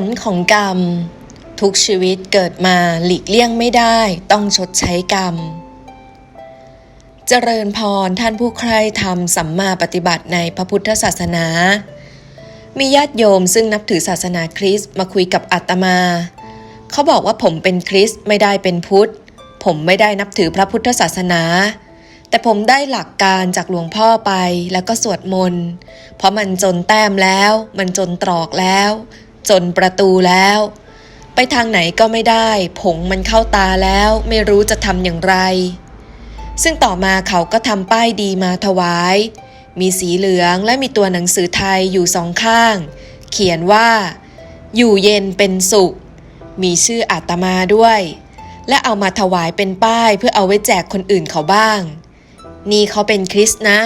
ลของกรรม ทุกชีวิตเกิดมาหลีกเลี่ยงไม่ได้ ต้องชดใช้กรรม เจริญพรท่านผู้ใคร่ธรรมสัมมาปฏิบัติในพระพุทธศาสนา มีญาติโยมซึ่งนับถือศาสนาคริสต์มาคุยกับอาตมา เขาบอกว่าผมเป็นคริสต์ไม่ได้เป็นพุทธ ผมไม่ได้นับถือพระพุทธศาสนา แต่ผมได้หลักการจากหลวงพ่อไปแล้วก็สวดมนต์ เพราะมันจนแต้มแล้ว มันจนตรอกแล้ว จนประตูแล้ว ไปทางไหนก็ไม่ได้ ผงมันเข้าตาแล้วไม่รู้จะทำอย่างไร ซึ่งต่อมาเขาก็ทำป้ายดีมาถวาย มีสีเหลืองและมีตัวหนังสือไทยอยู่สองข้าง เขียนว่า อยู่เย็นเป็นสุข มีชื่ออาตมาด้วย และเอามาถวายเป็นป้ายเพื่อเอาไว้แจกคนอื่นเขาบ้าง นี่เขาเป็นคริสต์นะ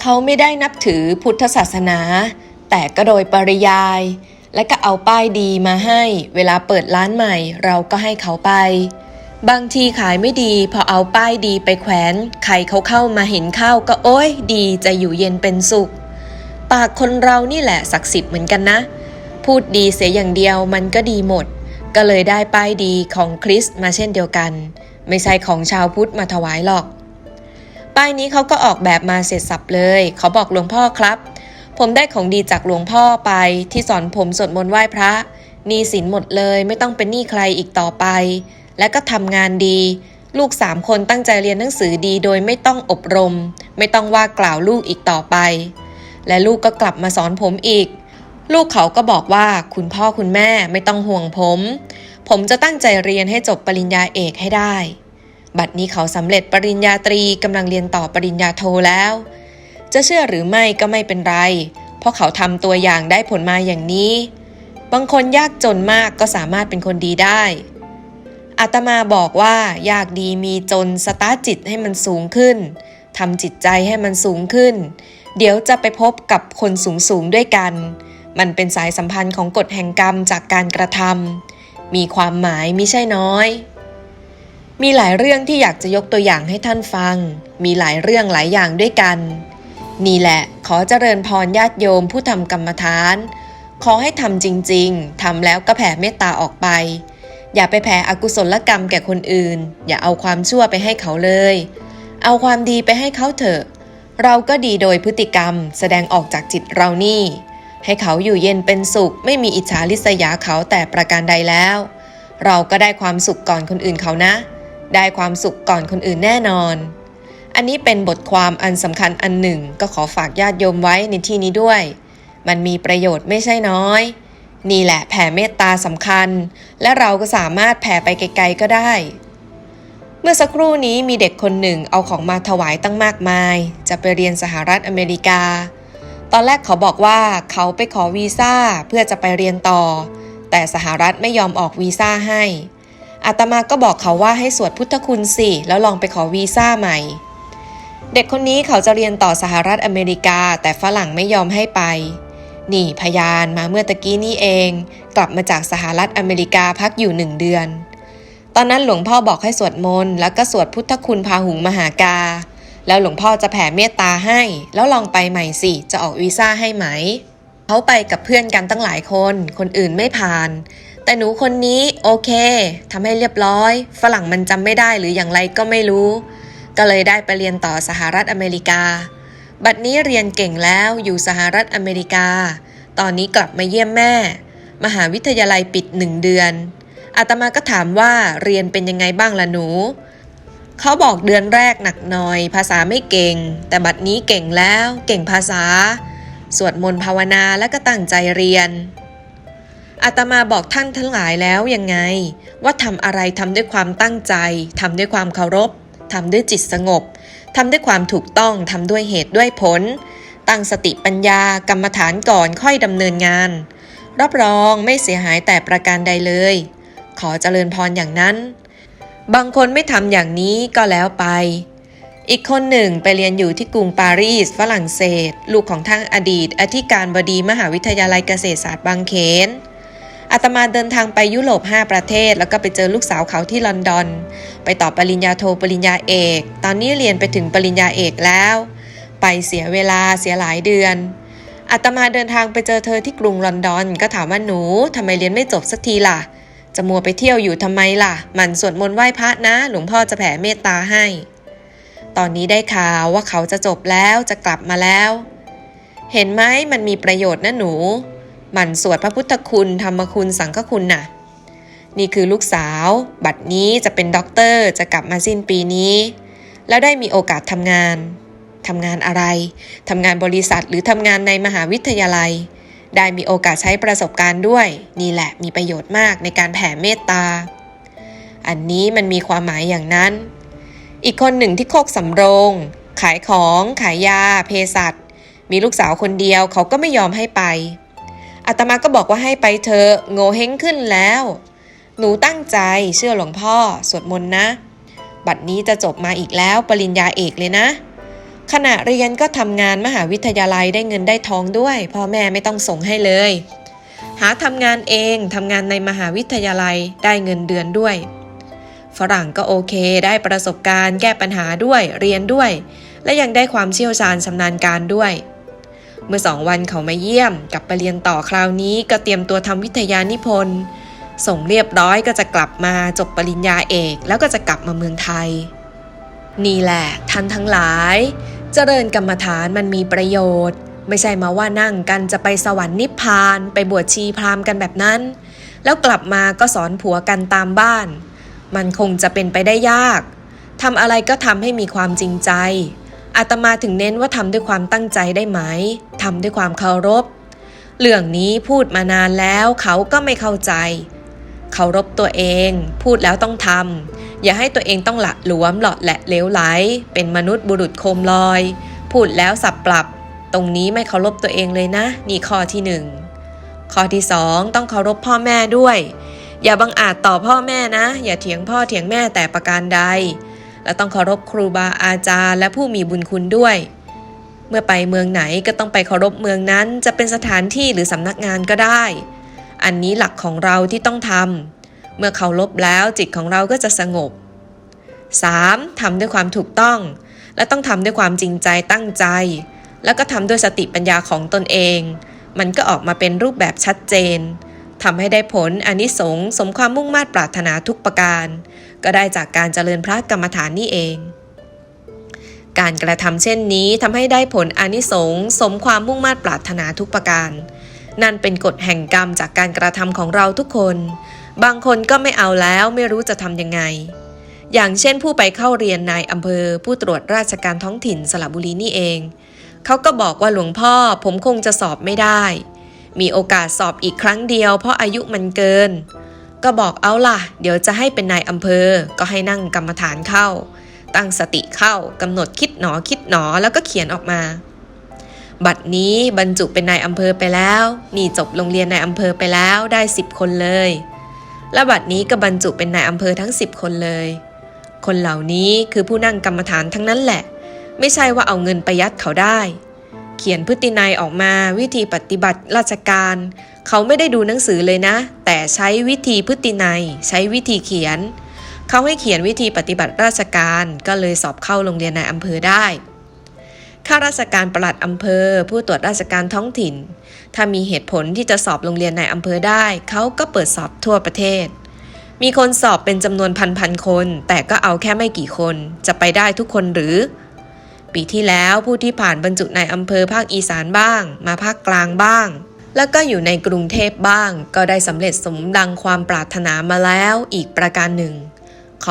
เขาไม่ได้นับถือพุทธศาสนา แต่ก็โดยปริยาย และก็เอาป้ายดีมาให้ เวลาเปิดร้านใหม่ เราก็ให้เขาไป บางทีขายไม่ดี พอเอาป้ายดีไปแขวน ใครเขาเข้ามาเห็นเข้าก็โอ้ยดีจะอยู่เย็นเป็นสุข ปากคนเรานี่แหละศักดิ์สิทธิ์เหมือนกันนะ พูดดีเสียอย่างเดียวมันก็ดีหมด ก็เลยได้ป้ายดีของคริสมาเช่นเดียวกัน ไม่ใช่ของชาวพุทธมาถวายหรอก ป้ายนี้เขาก็ออกแบบมาเสร็จสับเลย เขาบอกหลวงพ่อครับ ผมได้ของดีจากหลวงพ่อไปที่สอนผมสวดมนต์ไหว้พระหนี้สินหมดเลยไม่ต้องเป็นหนี้ใครอีกต่อไป และก็ทำงานดี ลูกสามคนตั้งใจเรียนหนังสือดีโดยไม่ต้องอบรม ไม่ต้องว่ากล่าวลูกอีกต่อไป และลูกก็กลับมาสอนผมอีก ลูกเขาก็บอกว่าคุณพ่อคุณแม่ไม่ต้องห่วงผม ผมจะตั้งใจเรียนให้จบปริญญาเอกให้ได้ บัดนี้เขาสำเร็จปริญญาตรีกำลังเรียนต่อปริญญาโทแล้ว จะเชื่อหรือไม่ก็ไม่เป็นไร เพราะเขาทำตัวอย่างได้ผลมาอย่างนี้ บางคนยากจนมากก็สามารถเป็นคนดีได้อาตมาบอกว่ายากดีมีจนสตาร์จิตให้มันสูงขึ้นทำจิตใจให้มันสูงขึ้น เดี๋ยวจะไปพบกับคนสูงสูงๆด้วยกัน มันเป็นสายสัมพันธ์ของกฎแห่งกรรมจากการกระทำมีความหมายมิใช่น้อย มีหลายเรื่องที่อยากจะยกตัวอย่างให้ท่านฟัง มีหลายเรื่องหลายอย่างด้วยกัน นี่แหละขอเจริญพรญาติโยมผู้ทำกรรมฐาน ขอให้ทำจริงๆทำแล้วก็แผ่เมตตาออกไป อย่าไปแผ่อกุศลกรรมแก่คนอื่น อย่าเอาความชั่วไปให้เขาเลย เอาความดีไปให้เขาเถอะ เราก็ดีโดยพฤติกรรมแสดงออกจากจิตเรานี่ ให้เขาอยู่เย็นเป็นสุข ไม่มีอิจฉาริษยาเขาแต่ประการใดแล้ว เราก็ได้ความสุขก่อนคนอื่นเขานะ ได้ความสุขก่อนคนอื่นแน่นอน อันนี้เป็นบทความอันสำคัญอันหนึ่ง ก็ขอฝากญาติโยมไว้ในที่นี้ด้วย มันมีประโยชน์ไม่ใช่น้อย นี่แหละแผ่เมตตาสำคัญ และเราก็สามารถแผ่ไปไกลๆก็ได้ เมื่อสักครู่นี้มีเด็กคนหนึ่งเอาของมาถวายตั้งมากมาย จะไปเรียนสหรัฐอเมริกา ตอนแรกเขาบอกว่าเขาไปขอวีซ่าเพื่อจะไปเรียนต่อ แต่สหรัฐไม่ยอมออกวีซ่าให้อาตมาก็บอกเขาว่าให้สวดพุทธคุณสิ แล้วลองไปขอวีซ่าใหม่ เด็กคนนี้เขาจะเรียนต่อสหรัฐอเมริกา แต่ฝรั่งไม่ยอมให้ไป นี่พยานมาเมื่อตะกี้นี่เอง กลับมาจากสหรัฐอเมริกาพักอยู่หนึ่งเดือน ตอนนั้นหลวงพ่อบอกให้สวดมนต์แล้วก็สวดพุทธคุณพาหุงมหากา แล้วหลวงพ่อจะแผ่เมตตาให้ แล้วลองไปใหม่สิ จะออกวีซ่าให้ไหมเขาไปกับเพื่อนกันตั้งหลายคน คนอื่นไม่ผ่าน แต่หนูคนนี้โอเคทำให้เรียบร้อย ฝรั่งมันจำไม่ได้หรืออย่างไรก็ไม่รู้ ก็เลยได้ไปเรียนต่อสหรัฐอเมริกา บัดนี้เรียนเก่งแล้วอยู่สหรัฐอเมริกา ตอนนี้กลับมาเยี่ยมแม่ มหาวิทยาลัยปิดหนึ่งเดือน อาตมาก็ถามว่าเรียนเป็นยังไงบ้างล่ะหนู เขาบอกเดือนแรกหนักหน่อย ภาษาไม่เก่ง แต่บัดนี้เก่งแล้วเก่งภาษา สวดมนต์ภาวนาแล้วก็ตั้งใจเรียนอาตมาบอกท่านทั้งหลายแล้วยังไง ว่าทำอะไรทำด้วยความตั้งใจทำด้วยความเคารพ ทำด้วยจิตสงบทำด้วยความถูกต้องทำด้วยเหตุด้วยผล ตั้งสติปัญญากรรมฐานก่อนค่อยดำเนินงาน รับรองไม่เสียหายแต่ประการใดเลย ขอเจริญพรอย่างนั้น บางคนไม่ทำอย่างนี้ก็แล้วไป อีกคนหนึ่งไปเรียนอยู่ที่กรุงปารีส ฝรั่งเศส ลูกของทางอดีต อธิการบดีมหาวิทยาลัยเกษตรศาสตร์บางเขน อาตมาเดินทางไปยุโรป 5 ประเทศ แล้วก็ไปเจอลูกสาวเขาที่ลอนดอน ไปต่อปริญญาโทปริญญาเอก ตอนนี้เรียนไปถึงปริญญาเอกแล้ว ไปเสียเวลาเสียหลายเดือนอาตมาเดินทางไปเจอเธอที่กรุงลอนดอน ก็ถามว่าหนูทำไมเรียนไม่จบสักทีล่ะ จะมัวไปเที่ยวอยู่ทำไมล่ะ มันสวดมนต์ไหว้พระนะ หลวงพ่อจะแผ่เมตตาให้ ตอนนี้ได้ข่าวว่าเขาจะจบแล้วจะกลับมาแล้ว เห็นไหมมันมีประโยชน์นะหนู หมั่นสวดพระพุทธคุณ ธรรมคุณสังฆคุณน่ะ นี่คือลูกสาว บัดนี้จะเป็นด็อกเตอร์จะกลับมาสิ้นปีนี้ แล้วได้มีโอกาสทำงานทำงานอะไรทำงานบริษัทหรือทำงานในมหาวิทยาลัย ได้มีโอกาสใช้ประสบการณ์ด้วย นี่แหละมีประโยชน์มากในการแผ่เมตตา อันนี้มันมีความหมายอย่างนั้น อีกคนหนึ่งที่โคกสำโรง ขายของ ขายยา เภสัชมีลูกสาวคนเดียวเขาก็ไม่ยอมให้ไป อาตมาก็บอกว่าให้ไปเถอโง่เฮงขึ้นแล้ว หนูตั้งใจเชื่อหลวงพ่อ สวดมนต์นะ บัดนี้จะจบมาอีกแล้ว ปริญญาเอกเลยนะ ขณะเรียนก็ทำงานมหาวิทยาลัยได้เงินได้ทองด้วยพ่อแม่ไม่ต้องส่งให้เลย หาทำงานเองทำงานในมหาวิทยาลัยได้เงินเดือนด้วย ฝรั่งก็โอเค ได้ประสบการณ์ แก้ปัญหาด้วยเรียนด้วย และยังได้ความเชี่ยวชาญชำนาญการด้วย เมื่อสองวันเขามาเยี่ยมกลับไปเรียนต่อคราวนี้ก็เตรียมตัวทำวิทยานิพนธ์ส่งเรียบร้อยก็จะกลับมาจบปริญญาเอก แล้วก็จะกลับมาเมืองไทย นี่แหละท่านทั้งหลาย เจริญกรรมฐานมันมีประโยชน์ ไม่ใช่มาว่านั่งกันจะไปสวรรค์นิพพานไปบวชชีพราหมณ์กันแบบนั้น แล้วกลับมาก็สอนผัวกันตามบ้าน มันคงจะเป็นไปได้ยากทำอะไรก็ทำให้มีความจริงใจอาตมาถึงเน้นว่าทำด้วยความตั้งใจได้ไหม ทำด้วยความเคารพ เรื่องนี้พูดมานานแล้วเขาก็ไม่เข้าใจ เคารพตัวเอง พูดแล้วต้องทำอย่าให้ตัวเองต้องหละหลวมหลอดและเลวไหล เป็นมนุษย์บุรุษโคมลอย พูดแล้วสับปรับ ตรงนี้ไม่เคารพตัวเองเลยนะ นี่ข้อที่หนึ่งข้อที่สองต้องเคารพพ่อแม่ด้วย อย่าบังอาจต่อพ่อแม่นะ อย่าเถียงพ่อเถียงแม่แต่ประการใดและต้องเคารพครูบาอาจารย์และผู้มีบุญคุณด้วย เมื่อไปเมืองไหนก็ต้องไปเคารพเมืองนั้น จะเป็นสถานที่หรือสำนักงานก็ได้ อันนี้หลักของเราที่ต้องทำ เมื่อเคารพแล้วจิตของเราก็จะสงบ 3. ทำด้วยความถูกต้อง และต้องทำด้วยความจริงใจตั้งใจ แล้วก็ทำด้วยสติปัญญาของตนเอง มันก็ออกมาเป็นรูปแบบชัดเจนทำให้ได้ผลอนิสงส์สมความมุ่งมา่ปรารถนาทุกประการ ก็ได้จากการเจริญพระกรรมฐานนี่เอง การกระทำเช่นนี้ทำให้ได้ผลอนิสงส์สมความมุ่งมา่ปรารถนาทุกประการ นั่นเป็นกฎแห่งกรรมจากการกระทำของเราทุกคน บางคนก็ไม่เอาแล้วไม่รู้จะทำยังไง อย่างเช่นผู้ไปเข้าเรียนนายอำเภอ ผู้ตรวจราชการท้องถิ่นสระบุรีนี่เอง เขาก็บอกว่าหลวงพ่อผมคงจะสอบไม่ได้ มีโอกาสสอบอีกครั้งเดียวเพราะอายุมันเกิน ก็บอกเอาล่ะ เดี๋ยวจะให้เป็นนายอำเภอ ก็ให้นั่งกรรมฐานเข้า ตั้งสติเข้ากำหนดคิดหนอคิดหนอแล้วก็เขียนออกมา บัดนี้บรรจุเป็นนายอำเภอไปแล้ว นี่จบโรงเรียนนายอำเภอไปแล้วได้ 10 คนเลย และบัดนี้ก็บรรจุเป็นนายอำเภอทั้ง 10 คนเลย คนเหล่านี้คือผู้นั่งกรรมฐานทั้งนั้นแหละ ไม่ใช่ว่าเอาเงินไปยัดเขาได้ เขียนพฤตินัยออกมาวิธีปฏิบัติราชการ เขาไม่ได้ดูหนังสือเลยนะ แต่ใช้วิธีพฤตินัย ใช้วิธีเขียน เขาให้เขียนวิธีปฏิบัติราชการก็เลยสอบเข้าโรงเรียนในอำเภอได้ข้าราชการปลัดอำเภอ ผู้ตรวจราชการท้องถิ่น ถ้ามีเหตุผลที่จะสอบโรงเรียนในอำเภอได้ เขาก็เปิดสอบทั่วประเทศ มีคนสอบเป็นจำนวนพันพันคน แต่ก็เอาแค่ไม่กี่คน จะไปได้ทุกคนหรือ ปีที่แล้วผู้ที่ผ่านบรรจุในอำเภอภาคอีสานบ้าง มาภาคกลางบ้าง แล้วก็อยู่ในกรุงเทพบ้าง ก็ได้สำเร็จสมดังความปรารถนามาแล้วอีกประการหนึ่ง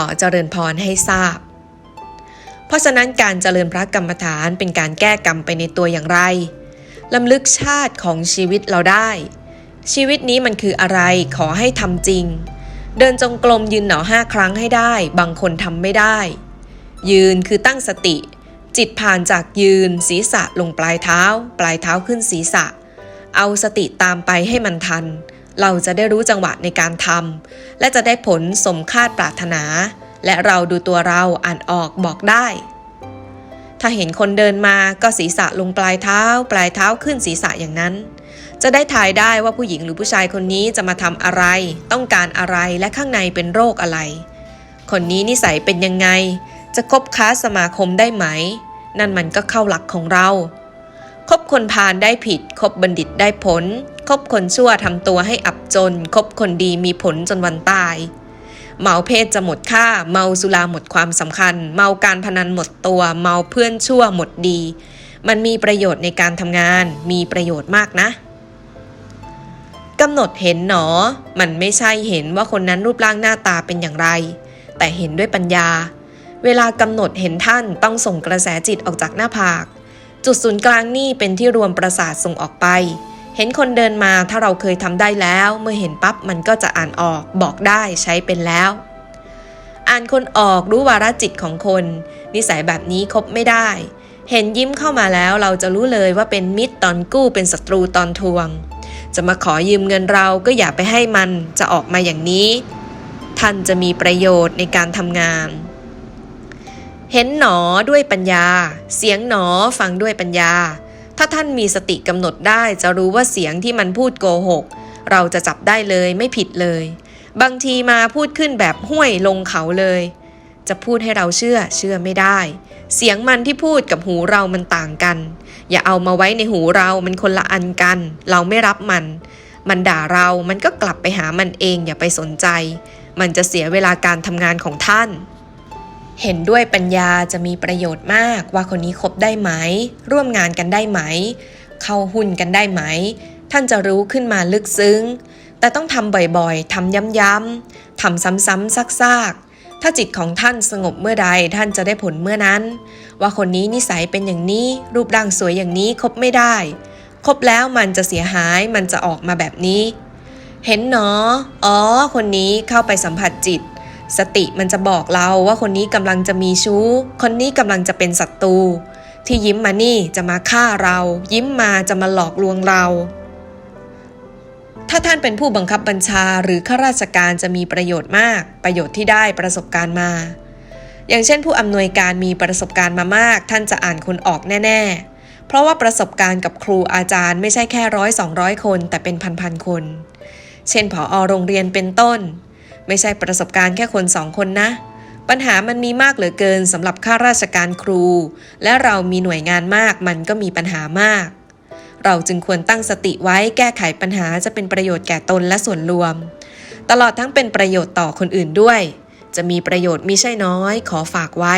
อเจริญพรให้ทราบ เพราะฉะนั้นการเจริญพระกรรมฐานเป็นการแก้กรรมไปในตัวอย่างไรลำลึกชาติของชีวิตเราได้ ชีวิตนี้มันคืออะไรขอให้ทำจริง เดินจงกรมยืนหนอห้าครั้งให้ได้ บางคนทำไม่ได้ ยืนคือตั้งสติ จิตผ่านจากยืน ศีรษะลงปลายเท้า ปลายเท้าขึ้นศีรษะ เอาสติตามไปให้มันทัน เราจะได้รู้จังหวะในการทำและจะได้ผลสมคาดปรารถนา และเราดูตัวเราอ่านออกบอกได้ ถ้าเห็นคนเดินมาก็ศีรษะลงปลายเท้า ปลายเท้าขึ้นศีรษะอย่างนั้น จะได้ทายได้ว่าผู้หญิงหรือผู้ชายคนนี้จะมาทำอะไร ต้องการอะไรและข้างในเป็นโรคอะไร คนนี้นิสัยเป็นยังไง จะคบค้าสมาคมได้ไหม นั่นมันก็เข้าหลักของเรา คบคนพาลได้ผิด คบบัณฑิตได้ผล คบคนชั่วทำตัวให้อับจน คบคนดีมีผลจนวันตาย เมาเพศจะหมดค่า เมาสุราหมดความสำคัญ เมาการพนันหมดตัว เมาเพื่อนชั่วหมดดี มันมีประโยชน์ในการทำงาน มีประโยชน์มากนะกำหนดเห็นหนอ มันไม่ใช่เห็นว่าคนนั้นรูปร่างหน้าตาเป็นอย่างไร แต่เห็นด้วยปัญญา เวลากำหนดเห็นท่านต้องส่งกระแสจิตออกจากหน้าผาก จุดศูนย์กลางนี่เป็นที่รวมประสาทส่งออกไป เห็นคนเดินมาถ้าเราเคยทำได้แล้ว เมื่อเห็นปั๊บมันก็จะอ่านออก บอกได้ใช้เป็นแล้ว อ่านคนออกรู้วาระจิตของคน นิสัยแบบนี้คบไม่ได้ เห็นยิ้มเข้ามาแล้วเราจะรู้เลยว่าเป็นมิตรตอนกู้เป็นศัตรูตอนทวง จะมาขอยืมเงินเราก็อย่าไปให้มันจะออกมาอย่างนี้ ท่านจะมีประโยชน์ในการทำงาน เห็นหนอด้วยปัญญา เสียงหนอฟังด้วยปัญญา ถ้าท่านมีสติกำหนดได้จะรู้ว่าเสียงที่มันพูดโกหก เราจะจับได้เลยไม่ผิดเลย บางทีมาพูดขึ้นแบบห้วยลงเขาเลย จะพูดให้เราเชื่อเชื่อไม่ได้ เสียงมันที่พูดกับหูเรามันต่างกัน อย่าเอามาไว้ในหูเรามันคนละอันกัน เราไม่รับมัน มันด่าเรามันก็กลับไปหามันเองอย่าไปสนใจ มันจะเสียเวลาการทำงานของท่าน เห็นด้วยปัญญาจะมีประโยชน์มากว่าคนนี้คบได้ไหม ร่วมงานกันได้ไหม เข้าหุ้นกันได้ไหม ท่านจะรู้ขึ้นมาลึกซึ้ง แต่ต้องทำบ่อยๆทำย้ำๆทำซ้ำๆซากๆ ถ้าจิตของท่านสงบเมื่อใดท่านจะได้ผลเมื่อนั้น ว่าคนนี้นิสัยเป็นอย่างนี้ รูปร่างสวยอย่างนี้คบไม่ได้ คบแล้วมันจะเสียหายมันจะออกมาแบบนี้ เห็นเนาะอ๋อ คนนี้เข้าไปสัมผัสจิต สติมันจะบอกเราว่าคนนี้กำลังจะมีชู้ คนนี้กำลังจะเป็นศัตรูที่ยิ้มมานี่จะมาฆ่าเรา ยิ้มมาจะมาหลอกลวงเรา ถ้าท่านเป็นผู้บังคับบัญชาหรือข้าราชการจะมีประโยชน์มาก ประโยชน์ที่ได้ประสบการณ์มา อย่างเช่น ผู้อำนวยการมีประสบการณ์มามาก ท่านจะอ่านคนออกแน่ ๆ เพราะว่าประสบการณ์กับครูอาจารย์ไม่ใช่แค่ร้อยสองร้อยคน แต่เป็นพันๆคน เช่นผอโรงเรียนเป็นต้น ไม่ใช่ประสบการณ์แค่คนสองคนนะ ปัญหามันมีมากเหลือเกินสำหรับข้าราชการครู และเรามีหน่วยงานมากมันก็มีปัญหามาก เราจึงควรตั้งสติไว้แก้ไขปัญหาจะเป็นประโยชน์แก่ตนและส่วนรวม ตลอดทั้งเป็นประโยชน์ต่อคนอื่นด้วย จะมีประโยชน์มิใช่น้อย ขอฝากไว้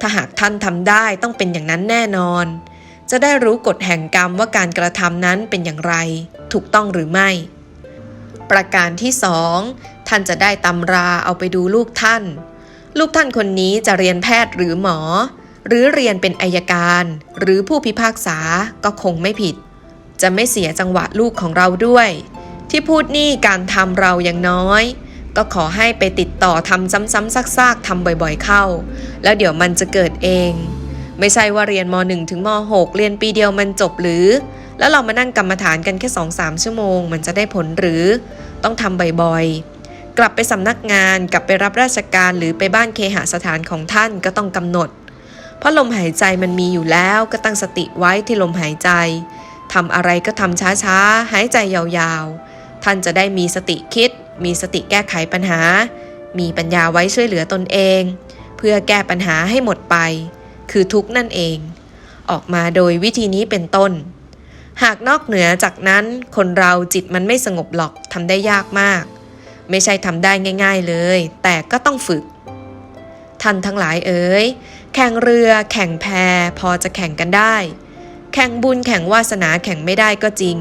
ถ้าหากท่านทำได้ต้องเป็นอย่างนั้นแน่นอน จะได้รู้กฎแห่งกรรมว่าการกระทำนั้นเป็นอย่างไร ถูกต้องหรือไม่ประการที่สอง ท่านจะได้ตำราเอาไปดูลูกท่าน ลูกท่านคนนี้จะเรียนแพทย์หรือหมอ หรือเรียนเป็นอายการ หรือผู้พิพากษาก็คงไม่ผิด จะไม่เสียจังหวะลูกของเราด้วย ที่พูดนี่การทำเรายังน้อย ก็ขอให้ไปติดต่อทำซ้ำๆซากๆทำบ่อยๆเข้า แล้วเดี๋ยวมันจะเกิดเอง ไม่ใช่ว่าเรียนม .1 ถึงม .6 เรียนปีเดียวมันจบหรือแล้วเรามานั่งกรรมฐานกันแค่ 2-3 ชั่วโมง มันจะได้ผลหรือ ต้องทำบ่อยๆ กลับไปสำนักงานกลับไปรับราชการหรือไปบ้านเคหสถานของท่านก็ต้องกำหนด เพราะลมหายใจมันมีอยู่แล้วก็ตั้งสติไว้ที่ลมหายใจทำอะไรก็ทำช้าๆ หายใจยาวๆ ท่านจะได้มีสติคิด มีสติแก้ไขปัญหา มีปัญญาไว้ช่วยเหลือตนเอง เพื่อแก้ปัญหาให้หมดไป คือทุกนั่นเอง ออกมาโดยวิธีนี้เป็นต้น หากนอกเหนือจากนั้นคนเราจิตมันไม่สงบหรอกทำได้ยากมาก ไม่ใช่ทำได้ง่าย ๆเลย แต่ก็ต้องฝึก ท่านทั้งหลายเอ๋ยแข่งเรือ แข่งแพพอจะแข่งกันได้ แข่งบุญแข่งวาสนาแข่งไม่ได้ก็จริง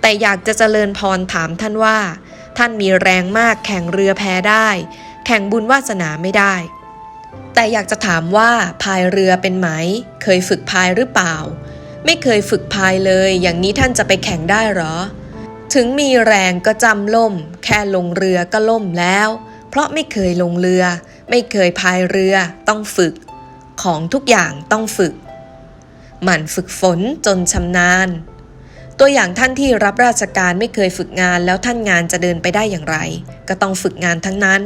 แต่อยากจะเจริญพรถามท่านว่า ท่านมีแรงมากแข่งเรือแพได้ แข่งบุญวาสนาไม่ได้ แต่อยากจะถามว่าพายเรือเป็นไหม เคยฝึกพายหรือเปล่า ไม่เคยฝึกพายเลย อย่างนี้ท่านจะไปแข่งได้หรอ ถึงมีแรงก็จำล่ม แค่ลงเรือก็ล่มแล้ว เพราะไม่เคยลงเรือ ไม่เคยพายเรือต้องฝึก ของทุกอย่างต้องฝึก หมั่นฝึกฝนจนชำนาญ ตัวอย่างท่านที่รับราชการไม่เคยฝึกงานแล้วท่านงานจะเดินไปได้อย่างไร ก็ต้องฝึกงานทั้งนั้น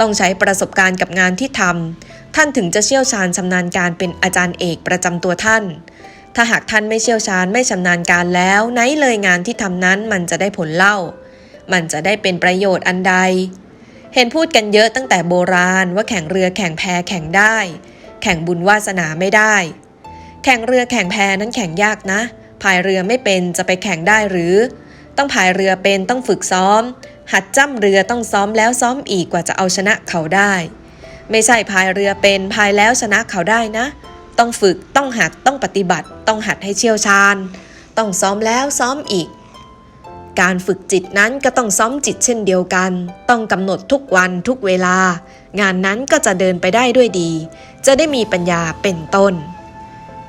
ต้องใช้ประสบการณ์กับงานที่ทำท่านถึงจะเชี่ยวชาญชำนาญการเป็นอาจารย์เอกประจำตัวท่าน ถ้าหากท่านไม่เชี่ยวชาญไม่ชำนาญการแล้วไหนเลยงานที่ทำนั้นมันจะได้ผลเล่า มันจะได้เป็นประโยชน์อันใด เห็นพูดกันเยอะตั้งแต่โบราณว่าแข่งเรือแข่งแพแข่งได้ แข่งบุญวาสนาไม่ได้ แข่งเรือแข่งแพนั้นแข่งยากนะพายเรือไม่เป็นจะไปแข่งได้หรือ ต้องพายเรือเป็นต้องฝึกซ้อม หัดจ้ำเรือต้องซ้อมแล้วซ้อมอีกกว่าจะเอาชนะเขาได้ ไม่ใช่พายเรือเป็นพายแล้วชนะเขาได้นะ ต้องฝึกต้องหัดต้องปฏิบัติ ต้องหัดให้เชี่ยวชาญ ต้องซ้อมแล้วซ้อมอีก การฝึกจิตนั้นก็ต้องซ้อมจิตเช่นเดียวกัน ต้องกำหนดทุกวันทุกเวลา งานนั้นก็จะเดินไปได้ด้วยดี จะได้มีปัญญาเป็นต้น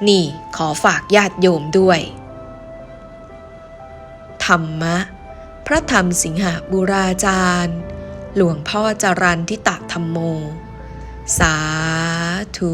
นี่ขอฝากญาติโยมด้วย ธรรมะ พระธรรมสิงหบุราจารย์ หลวงพ่อจรันทิตะธรรมโม สาธุ